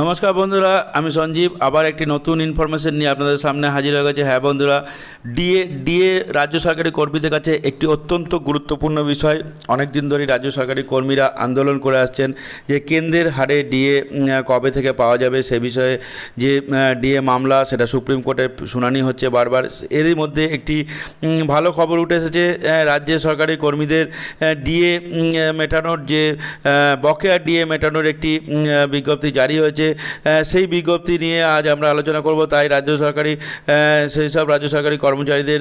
নমস্কার বন্ধুরা, আমি সঞ্জীব। আবার একটি নতুন ইনফরমেশন নিয়ে আপনাদের সামনে হাজির হয়ে গেছে। হ্যাঁ বন্ধুরা, ডিএ ডিএ রাজ্য সরকারি কর্মীদের কাছে একটি অত্যন্ত গুরুত্বপূর্ণ বিষয়। অনেক দিন ধরেই রাজ্য সরকারি কর্মীরা আন্দোলন করে আসছেন যে কেন্দ্রের হারে ডিএ কবে থেকে পাওয়া যাবে সে বিষয়ে যে ডিএ মামলা, সেটা সুপ্রিম কোর্টে শুনানি হচ্ছে বারবার। এরই মধ্যে একটি ভালো খবর উঠে এসেছে রাজ্যের সরকারি কর্মীদের ডিএ মেটানোর যে বকেয়া ডিএ মেটানোর একটি বিজ্ঞপ্তি জারি হয়েছে। আহ, সেই বিজ্ঞপ্তি নিয়ে আজ আমরা আলোচনা করব। তাই রাজ্য সরকারি সেই সব রাজ্য সরকারি কর্মচারীদের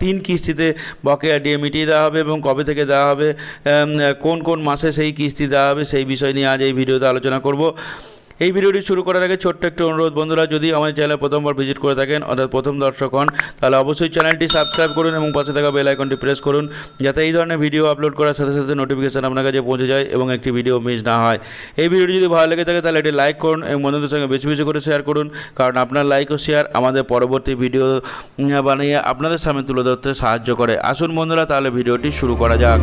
তিন কিস্তিতে বকেয়া ডিএ মিটিয়ে দেওয়া হবে এবং কবে থেকে দেওয়া হবে কোন কোন মাসে সেই কিস্তি দেওয়া হবে সেই বিষয় নিয়ে আজ এই ভিডিওতে আলোচনা করব। এই ভিডিওটি শুরু করার আগে ছোট্ট একটি অনুরোধ, বন্ধুরা, যদি আমাদের চ্যানেলে প্রথমবার ভিজিট করে থাকেন, অর্থাৎ প্রথম দর্শক হন, তাহলে অবশ্যই চ্যানেলটি সাবস্ক্রাইব করুন এবং পাশে থাকা বেল আইকনটি প্রেস করুন, যাতে এই ধরনের ভিডিও আপলোড করার সাথে সাথে নোটিফিকেশন আপনার কাছে পৌঁছে যায় এবং একটি ভিডিও মিস না হয়। এই ভিডিওটি যদি ভালো লেগে থাকে, তাহলে এটি লাইক করুন এবং বন্ধুদের সঙ্গে বেশি বেশি করে শেয়ার করুন, কারণ আপনার লাইক ও শেয়ার আমাদের পরবর্তী ভিডিও বানিয়ে আপনাদের সামনে তুলে ধরতে সাহায্য করে। আসুন বন্ধুরা, তাহলে ভিডিওটি শুরু করা যাক।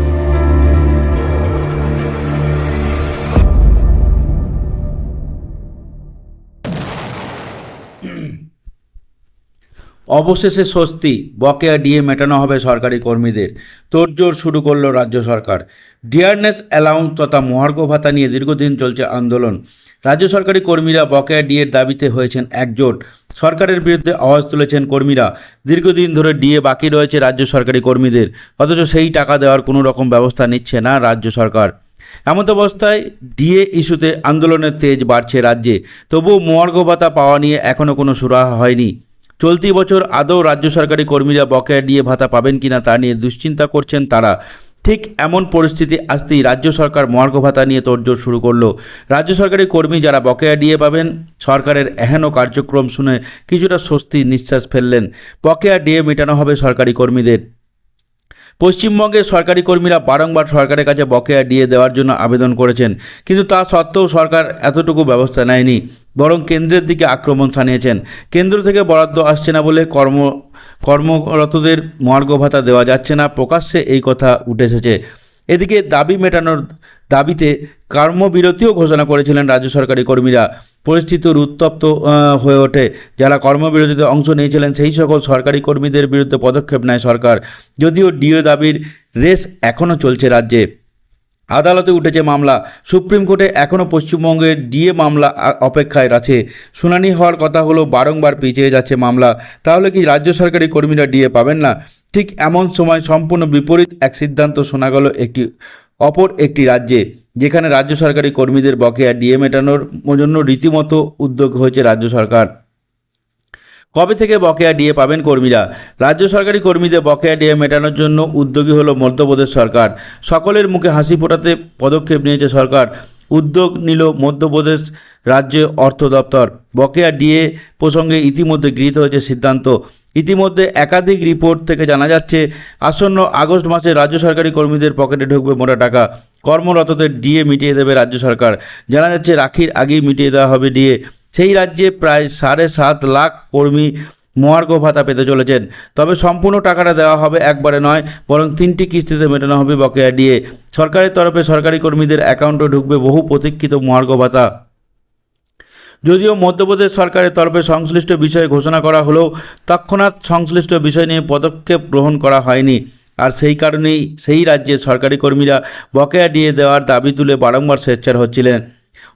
অবশেষে স্বস্তি, বকেয়া ডিএ মেটানো হবে সরকারি কর্মীদের। তোড়জোড় শুরু করল রাজ্য সরকার। ডিয়ারনেস অ্যালাউন্স তথা মহার্ঘ ভাতা নিয়ে দীর্ঘদিন চলছে আন্দোলন। রাজ্য সরকারি কর্মীরা বকেয়া ডিএর দাবিতে হয়েছেন একজোট। সরকারের বিরুদ্ধে আওয়াজ তুলেছেন কর্মীরা। দীর্ঘদিন ধরে ডিএ বাকি রয়েছে রাজ্য সরকারি কর্মীদের। অথচ সেই টাকা দেওয়ার কোনো রকম ব্যবস্থা নিচ্ছে না রাজ্য সরকার। এমত অবস্থায় ডিএ ইস্যুতে আন্দোলনের তেজ বাড়ছে রাজ্যে। তবুও মহার্ঘ ভাতা পাওয়া নিয়ে এখনও কোনো সুরাহা হয়নি। চলতি বছর আদৌ রাজ্য সরকারি কর্মীরা বকেয়া ডিএ ভাতা পাবেন কিনা তা নিয়ে দুশ্চিন্তা করছেন তারা। ঠিক এমন পরিস্থিতি আসতেই রাজ্য সরকার মহার্ঘ ভাতা নিয়ে তোড়জোড় শুরু করল। রাজ্য সরকারি কর্মী যারা বকেয়া ডিএ পাবেন, সরকারের এহেন কার্যক্রম শুনে কিছুটা স্বস্তি নিঃশ্বাস ফেললেন। বকেয়া ডিএ মেটানো হবে সরকারি কর্মীদের। পশ্চিমবঙ্গের সরকারি কর্মীরা বারংবার সরকারের কাছে বকেয়া দিয়ে দেওয়ার জন্য আবেদন করেছেন, কিন্তু তা সত্ত্বেও সরকার এতটুকু ব্যবস্থা নেয়নি, বরং কেন্দ্রের দিকে আক্রমণ সানিয়েছেন কেন্দ্র থেকে বরাদ্দ আসছে না বলে কর্ম, কর্মরতদের মার্গ ভাতা দেওয়া যাচ্ছে না, প্রকাশ্যে এই কথা উঠে এসেছে। এদিকে দাবি মেটানোর দাবিতে কর্মবিরতিও ঘোষণা করেছিলেন রাজ্য সরকারি কর্মীরা। পরিস্থিতির উত্তপ্ত হয়ে ওঠে। যারা কর্মবিরতিতে অংশ নিয়েছিলেন, সেই সকল সরকারি কর্মীদের বিরুদ্ধে পদক্ষেপ নেয় সরকার। যদিও ডিও দাবির রেস এখনও চলছে রাজ্যে। আদালতে উঠেছে মামলা। সুপ্রিম কোর্টে এখনও পশ্চিমবঙ্গের ডিএ মামলা অপেক্ষায় আছে। শুনানি হওয়ার কথা হলো বারংবার পিছিয়ে যাচ্ছে মামলা। তাহলে কি রাজ্য সরকারি কর্মীরা ডিএ পাবেন না? ঠিক এমন সময় সম্পূর্ণ বিপরীত এক সিদ্ধান্ত শোনা গেল একটি, অপর একটি রাজ্যে, যেখানে রাজ্য সরকারি কর্মীদের বকেয়া ডিএ মেটানোর জন্য রীতিমতো উদ্যোগ হয়েছে রাজ্য সরকার। কবে থেকে বকেয়া ডিএ পাবেন কর্মীরা? রাজ্য সরকারি কর্মীদের বকেয়া ডিএ মেটানোর জন্য উদ্যোগী হলো মধ্যপ্রদেশ সরকার। সকলের মুখে হাসি ফোটাতে পদক্ষেপ নিয়েছে সরকার। উদ্যোগ নিল মধ্যপ্রদেশ রাজ্য অর্থ দপ্তর। বকেয়া ডিএ প্রসঙ্গে ইতিমধ্যে গৃহীত হয়েছে সিদ্ধান্ত। ইতিমধ্যে একাধিক রিপোর্ট থেকে জানা যাচ্ছে, আসন্ন আগস্ট মাসে রাজ্য সরকারি কর্মীদের পকেটে ঢুকবে মোটা টাকা। কর্মরতদের ডিএ মিটিয়ে দেবে রাজ্য সরকার। জানা যাচ্ছে, রাখির আগেই মিটিয়ে দেওয়া হবে ডিএ। সেই রাজ্যে প্রায় সাড়ে সাত লাখ কর্মী মহার্ঘ ভাতা পেতে চলেছেন। তবে সম্পূর্ণ টাকাটা দেওয়া হবে একবারে নয়, বরং তিনটি কিস্তিতে মেটানো হবে বকেয়া ডিএ। সরকারের তরফে সরকারি কর্মীদের অ্যাকাউন্টে ঢুকবে বহু প্রতীক্ষিত মহার্ঘ ভাতা। যদিও মধ্যপ্রদেশ সরকারের তরফে সংশ্লিষ্ট বিষয়ে ঘোষণা করা হলেও তৎক্ষণাৎ সংশ্লিষ্ট বিষয় নিয়ে পদক্ষেপ গ্রহণ করা হয়নি। আর সেই কারণেই সেই রাজ্যের সরকারি কর্মীরা বকেয়া দিয়ে দেওয়ার দাবি তুলে বারংবার স্বেচ্ছার হচ্ছিলেন।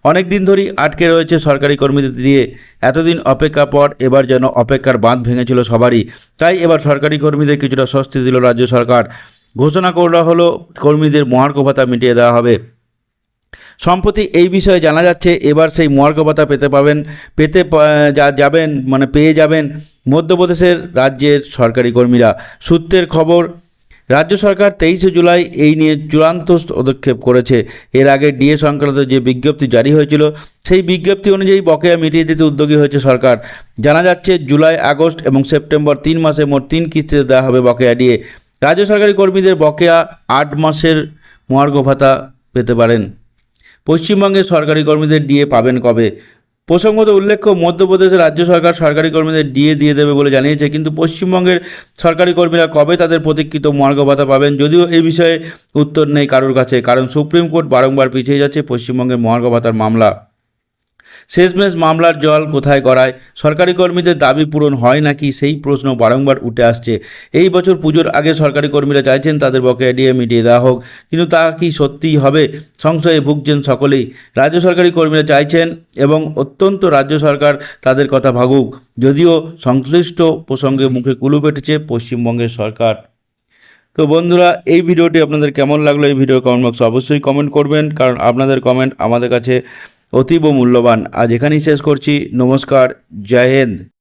অনেক দিন ধরেই আটকে রয়েছে সরকারি কর্মীদের দিয়ে। এতদিন অপেক্ষা পর এবার যেন অপেক্ষার বাঁধ ভেঙেছিল সবারই। তাই এবার সরকারি কর্মীদের কিছুটা স্বস্তি দিল রাজ্য সরকার। ঘোষণা করা হলো কর্মীদের মহার্ঘ ভাতা মিটিয়ে দেওয়া হবে। সম্প্রতি এই বিষয়ে জানা যাচ্ছে, এবার সেই মহার্ঘ ভাতা পেতে পাবেন, পেতে যা যাবেন মানে পেয়ে যাবেন মধ্যপ্রদেশের রাজ্যের সরকারি কর্মীরা। সূত্রের খবর, রাজ্য সরকার তেইশে জুলাই এই নিয়ে চূড়ান্ত পদক্ষেপ করেছে। এর আগে ডিএ সংক্রান্ত যে বিজ্ঞপ্তি জারি হয়েছিল, সেই বিজ্ঞপ্তি অনুযায়ী বকেয়া মিটিয়ে দিতে উদ্যোগী হয়েছে সরকার। জানা যাচ্ছে, জুলাই, আগস্ট এবং সেপ্টেম্বর তিন মাসে মোট তিন কিস্তিতে দেওয়া হবে বকেয়া ডিএ। রাজ্য সরকারি কর্মীদের বকেয়া আট মাসের মহার্ঘ ভাতা পেতে পারেন। পশ্চিমবঙ্গের সরকারি কর্মীদের ডিএ পাবেন কবে? প্রসঙ্গত উল্লেখ্য, মধ্যপ্রদেশে রাজ্য সরকার সরকারি কর্মীদের ডিএ দিয়ে দেবে বলে জানিয়েছে, কিন্তু পশ্চিমবঙ্গের সরকারি কর্মীরা কবে তাদের প্রতীক্ষিত মার্গ ভাতা পাবেন যদিও এই বিষয়ে উত্তর নেই কারোর কাছে, কারণ সুপ্রিম কোর্ট বারংবার পিছিয়ে যাচ্ছে পশ্চিমবঙ্গের মার্গ ভাতার মামলা। শেষমেশ মামলার জল কোথায় গড়ায়? সরকারি কর্মীদের দাবি পূরণ হয় নাকি? সেই প্রশ্ন বারংবার উঠে আসছে। এই বছর পুজোর আগে সরকারি কর্মীরা চাইছেন তাদের বকেয়া ডিএ মিটিয়ে দেওয়া হোক, কিন্তু তা কি সত্যিই হবে? সংশয়ে ভুগছেন সকলেই। রাজ্য সরকারি কর্মীরা চাইছেন এবং অত্যন্ত রাজ্য সরকার তাদের কথা ভাবুক যদিও সংশ্লিষ্ট প্রসঙ্গে মুখে কুলু পেটেছে পশ্চিমবঙ্গের সরকার। তো বন্ধুরা, এই ভিডিওটি আপনাদের কেমন লাগল? এই ভিডিও কমেন্ট বক্সে অবশ্যই কমেন্ট করবেন, কারণ আপনাদের কমেন্ট আমাদের কাছে অতীব মূল্যবান। আজ এখানেই শেষ করছি। নমস্কার। জয় হিন্দ।